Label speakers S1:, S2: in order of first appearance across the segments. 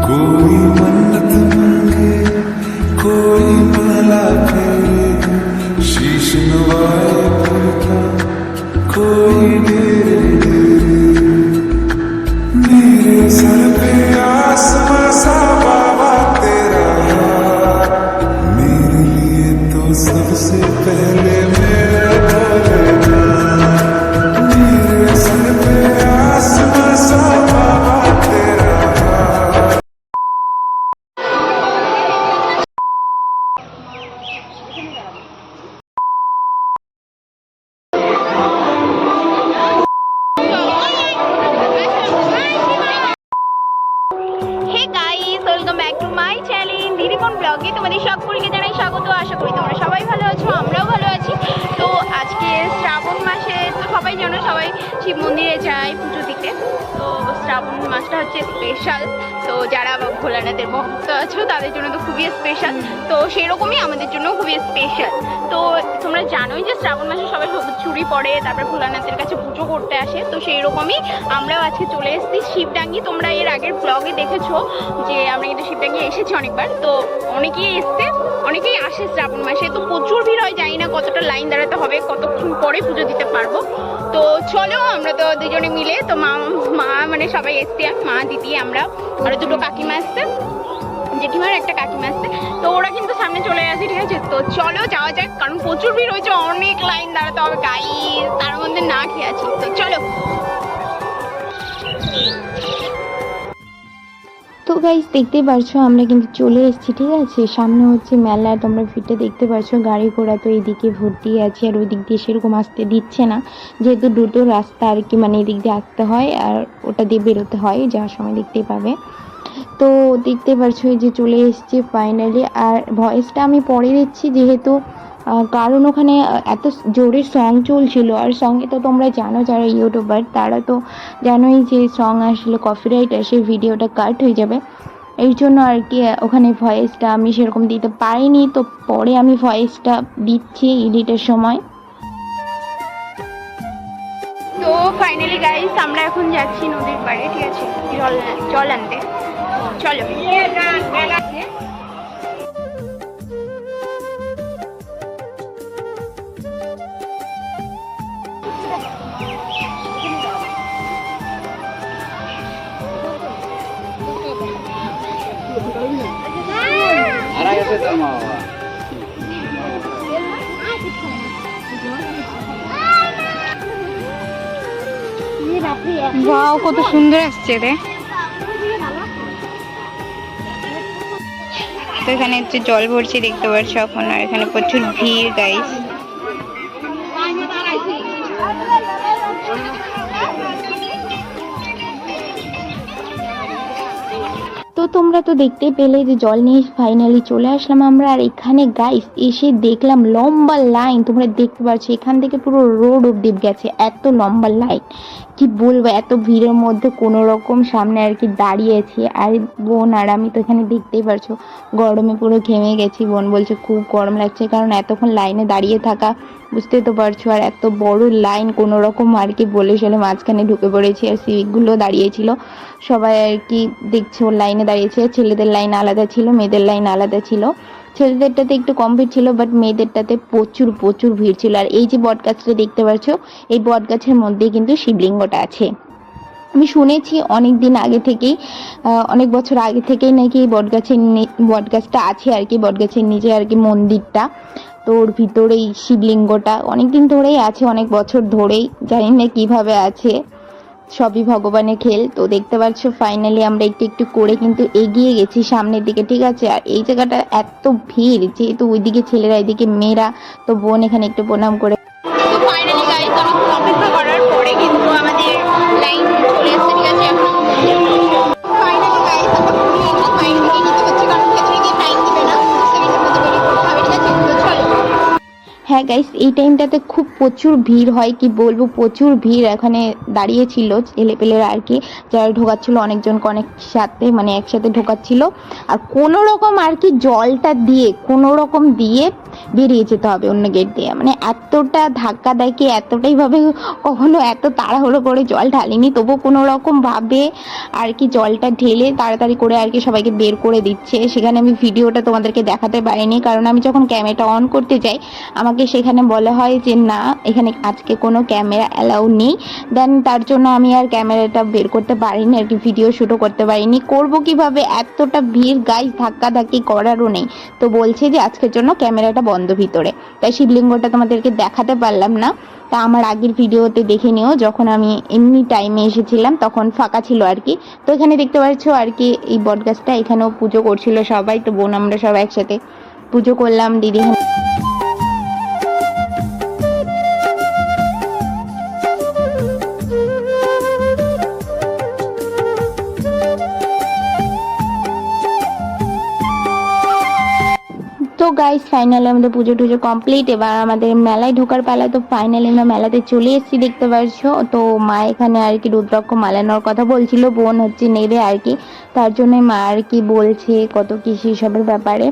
S1: कोई मन्नत मांगे कोई माला फेरे शीश नवाए करता कोई डेरे
S2: মাই চ্যানেল দিদিকোন ব্লগে তোমাদের সকলকে জানাই স্বাগত। আশা করি তোমরা সবাই ভালো আছো, আমরাও ভালো আছি। তো আজকে শ্রাবণ মাসে তো সবাই জানো, সবাই শিব মন্দিরে যায় পুজো দিতে তো শ্রাবণ মাসটা হচ্ছে স্পেশাল তো যারা ভোলানাথের ভক্ত আছো, তাদের জন্য তো খুবই স্পেশাল তো সেরকমই আমাদের জন্য খুবই স্পেশাল তো তোমরা জানোই যে শ্রাবণ মাসে সবাই সবুজ চুরি পড়ে, তারপর ভোলানাথের কাছে পুজো করতে আসে। তো সেই রকমই আমরাও আজকে চলে এসেছি শিবডাঙ্গি। তোমরা এর আগের ব্লগে দেখেছ যে আমরা কিন্তু শিবডাঙ্গি এসেছি অনেকবার। তো অনেকেই এসছে, অনেকেই আসে শ্রাবণ মাসে। তো প্রচুর ভিড় হয়, জানি না কতটা লাইন দাঁড়াতে হবে, কতক্ষণ পরে পুজো দিতে পারব। তো চলো, আমরা তো দুজনে মিলে, তো মা মা মানে সবাই এসছে, মা, দিদি, আমরা আরও দুটো কাকিমা এসছে, জেঠিমার একটা কাকিমা আসছে তো ওরা কিন্তু সামনে চলে আসে ঠিক আছে? তো চলো, যাওয়া যাক, কারণ প্রচুর ভিড় হয়েছে, অনেক লাইন দাঁড়াতে হবে গাই তার মধ্যে না খেয়ে আছি। তো চলো
S3: তো গাইজ দেখতে পারছ, আমরা কিন্তু চলে এসেছি, ঠিক আছে? সামনে হচ্ছে মেলা, তোমরা ফিটে দেখতে পারছ, গাড়ি ঘোড়া তো এইদিকে ভর্তি আছে, আর ওই দিক দিয়ে সেরকম আসতে দিচ্ছে না। যেহেতু দুটো রাস্তা আর কি মানে এদিক দিয়ে আসতে হয়, আর ওটা দিয়ে বেরোতে হয়, যাওয়ার সময় দেখতেই পাবে। তো দেখতে পারছ যে চলে এসেছি ফাইনালি আর ভয়েসটা আমি পরে দিচ্ছি, যেহেতু কারণ ওখানে এত জোরে সং চলছিল। আর সঙ্গে তো তোমরা জানো যারা ইউটিউবার তারা তো জানোই যে সং আসলে কপিরাইট আসে ভিডিওটা কাট হয়ে যাবে। এই জন্য আর কি ওখানে ভয়েসটা আমি সেরকম দিতে পারিনি। তো পরে আমি ভয়েসটা দিচ্ছি এডিটের সময়।
S2: তো ফাইনালি গাইস আমরা এখন যাচ্ছি নদীর পাড়ে, ঠিক আছে? জল জল আনতে। চলো।
S3: বাও, কত সুন্দর আসছে রে। তো এখানে হচ্ছে জল ভরছে, দেখতে পাচ্ছ এখন, আর এখানে প্রচুর ভিড় গাইস তো তোমরা তো দেখতেই পেলে যে জল নিয়ে ফাইনালি চলে আসলাম আমরা। আর এখানে গাইস এসে দেখলাম লম্বা লাইন তোমরা দেখতে পাচ্ছ, এখান থেকে পুরো রোড অব্দি গেছে, এত লম্বা লাইন কি বলব, এত ভিড়ের মধ্যে কোনো রকম সামনে আর কি দাঁড়িয়েছি। আর বোন, আর আমি তো এখানে দেখতেই পারছ গরমে পুরো ঘেমে গেছি। বোন বলছে, খুব গরম লাগছে। কারণ এতক্ষণ লাইনে দাঁড়িয়ে থাকা বুঝতে তো পারছ, আর এত বড় লাইন কোনো রকম আর কি বলে চলে মাঝখানে ঢুকে পড়েছি, আর সিভিকগুলো দাঁড়িয়েছিল। সবাই আর কি দেখছ, লাইনে দাঁড়িয়েছে। ছেলেদের লাইন আলাদা ছিল, মেয়েদের লাইন আলাদা ছিল। ছেলেদেরটাতে একটু কম ভিড় ছিল বাট মেয়েদেরটাতে প্রচুর প্রচুর ভিড় ছিল। আর এই যে বট গাছটা দেখতে পাচ্ছ এই বট গাছের মধ্যে কিন্তু শিবলিঙ্গটা আছে। আমি শুনেছি অনেক দিন আগে থেকেই অনেক বছর আগে থেকেই নাকি এই বটগাছের বটগাছটা আছে আর কি, বটগাছের নিচে আর কি মন্দিরটা। তো ওর ভিতরেই শিবলিঙ্গটা অনেকদিন ধরেই আছে, অনেক বছর ধরেই। জানি না কীভাবে আছে। সবই ভগবানের খেল। তো দেখতে পাচ্ছ ফাইনালি আমরা একটু একটু করে কিন্তু এগিয়ে গেছি সামনের দিকে, ঠিক আছে? আর এই জায়গাটা এত ভিড়, যেহেতু ওইদিকে ছেলেরা, এদিকে মেয়েরা, তো বোন এখানে একটু প্রণাম করে হ্যাঁ গাইস এই টাইমটাতে খুব প্রচুর ভিড় হয়, কি বলব? প্রচুর ভিড় এখানে দাঁড়িয়েছিল ছেলেপেলেরা আর কি, যারা ঢোকাচ্ছিল, অনেকজনকে অনেক সাথে মানে একসাথে ঢোকাচ্ছিল। আর কোনো রকম আর কি জলটা দিয়ে, কোনো রকম দিয়ে বেরিয়ে যেতে হবে অন্য গেট দিয়ে। মানে এতটা ধাক্কা দেয় কি, এতটাই ভাবে কখনো এত তাড়াহুড়ো করে জল ঢালিনি তবু কোনো রকম ভাবে আর কি জলটা ঢেলে তাড়াতাড়ি করে আর কি সবাইকে বের করে দিচ্ছে। সেখানে আমি ভিডিওটা তোমাদেরকে দেখাতে পারিনি, কারণ আমি যখন ক্যামেরাটা অন করতে যাই, আমাকে সেখানে বলা হয় যে, না, এখানে আজকে কোনো ক্যামেরা অ্যালাউ নেই। দেন তার জন্য আমি আর ক্যামেরাটা বের করতে পারিনি, আর কি ভিডিও শ্যুটও করতে পারিনি। করব কীভাবে? এতটা ভিড় গাইস ধাক্কা ধাক্কি করারও নেই। তো বলছে যে, আজকের জন্য ক্যামেরাটা বন্ধ ভিতরে। তাই শিবলিঙ্গটা তোমাদেরকে দেখাতে পারলাম না। তা আমার আগের ভিডিওতে দেখে নিও, যখন আমি এমনি টাইমে এসেছিলাম, তখন ফাঁকা ছিল আর কি। তো এখানে দেখতে পাচ্ছ আর কি, এই বটগাছটা এখানেও পুজো করছিল সবাই। তো বোন, আমরা সবাই একসাথে পুজো করলাম দিদি গাইস ফাইনালি আমাদের পুজো টুজো কমপ্লিট এবার আমাদের মেলায় ঢোকার পালা তো ফাইনালি আমরা মেলাতে চলে এসেছি, দেখতে পাচ্ছ তো মা এখানে আর কি রুদ্রাক্ষ মালানোর কথা বলছিল, বোন হচ্ছে নেবে আর কি। তার জন্য মা আর কি বলছে কত কি সবের ব্যাপারে।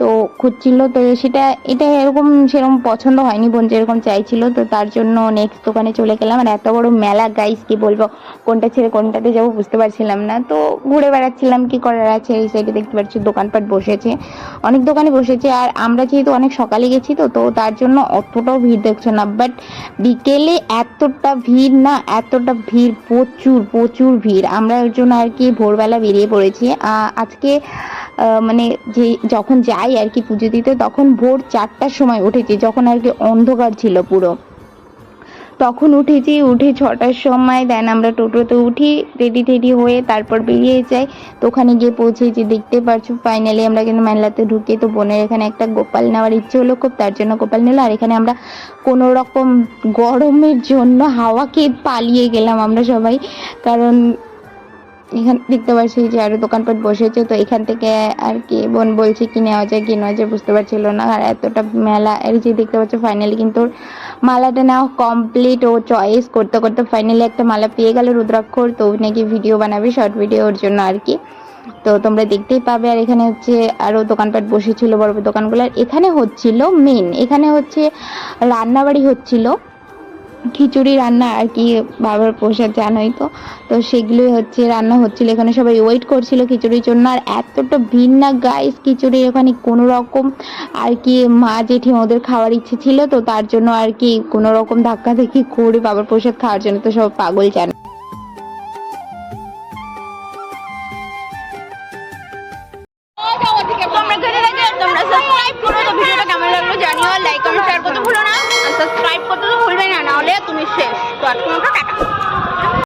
S3: তো খুঁজছিল, তো সেটা, এটা এরকম সেরকম পছন্দ হয়নি, বোন যেরকম চাইছিল, তো তার জন্য নেক্সট দোকানে চলে গেলাম। আর এত বড় মেলা গাইস কি বলব? কোনটা ছেড়ে কোনটাতে যাব বুঝতে পারছিলাম না। তো ঘুরে বেড়াচ্ছিলাম, কি করার আছে? এই সাইডে দেখতে পাচ্ছি, দোকানপাট বসেছে। অনেক দোকানে বসেছে, আর আমরা যেহেতু অনেক সকালে গেছি, তো তো তার জন্য অতটাও ভিড় দেখছ না। বাট বিকেলে এতটা ভিড় না, এতটা ভিড়, প্রচুর প্রচুর ভিড়। আমরা ওর জন্য আর কি ভোরবেলা বেরিয়ে পড়েছি। আজকে মানে যে যখন যাই আর কি পুজো দিতে, তখন ভোর চারটার সময় উঠেছি, যখন আর কি অন্ধকার ছিল পুরো। তখন উঠেছি, উঠে ছটার সময় দেন আমরা টোটোতে উঠি রেডি টেডি হয়ে তারপর বেরিয়ে যাই। তো ওখানে গিয়ে পৌঁছেছি দেখতে পারছ ফাইনালি আমরা কিন্তু মেলাতে ঢুকে। তো বোনের এখানে একটা গোপাল নেওয়ার ইচ্ছে হলো খুব, তার জন্য গোপাল নিল। আর এখানে আমরা কোনো রকম গরমের জন্য হাওয়াকে পালিয়ে গেলাম আমরা সবাই। কারণ এখান দেখতে পাচ্ছি যে আরও দোকানপাট বসেছে, তো এখান থেকে আর কি বোন বলছে কি নেওয়া যায়, কি নেওয়া যায় বুঝতে পারছিল না। আর এতটা মেলা এই যে দেখতে পাচ্ছ ফাইনালি কিন্তু মালাটা নেওয়া কমপ্লিট ও চয়েস করতে করতে ফাইনালি একটা মালা পেয়ে গেল রুদ্রাক্ষর, তো নাকি ভিডিও বানাবে শর্ট ভিডিও ওর জন্য আর কি। তো তোমরা দেখতেই পাবে, আর এখানে হচ্ছে আরও দোকানপাট বসেছিল বড় বড় দোকানগুলো। আর এখানে হচ্ছিল মেন এখানে হচ্ছে রান্নাবাড়ি হচ্ছিল। খিচুড়ি রান্না আর কি বাবার প্রসাদ জানোই তো। তো সেগুলোই হচ্ছে রান্না হচ্ছিল। এখানে সবাই ওয়েট করছিল খিচুড়ির জন্য। আর এতটা ভিন্ন গাইস খিচুড়ি ওখানে কোনো রকম আর কি মা জেঠি ওদের খাওয়ার ইচ্ছে ছিল তো তার জন্য আর কি কোনো রকম ধাক্কা দেখি করে বাবার প্রসাদ খাওয়ার জন্য তো সব পাগল জানে।
S2: ঘরে থেকে তোমরা সাবস্ক্রাইব করো, তো ভিডিওটা কেমন লাগল জানিও লাইক কমেন্ট শেয়ার করতে ভুলো না, আর সাবস্ক্রাইব করতে তো ভুলবে না, নাহলে তুমি শেষ। তো আজকে টাটা।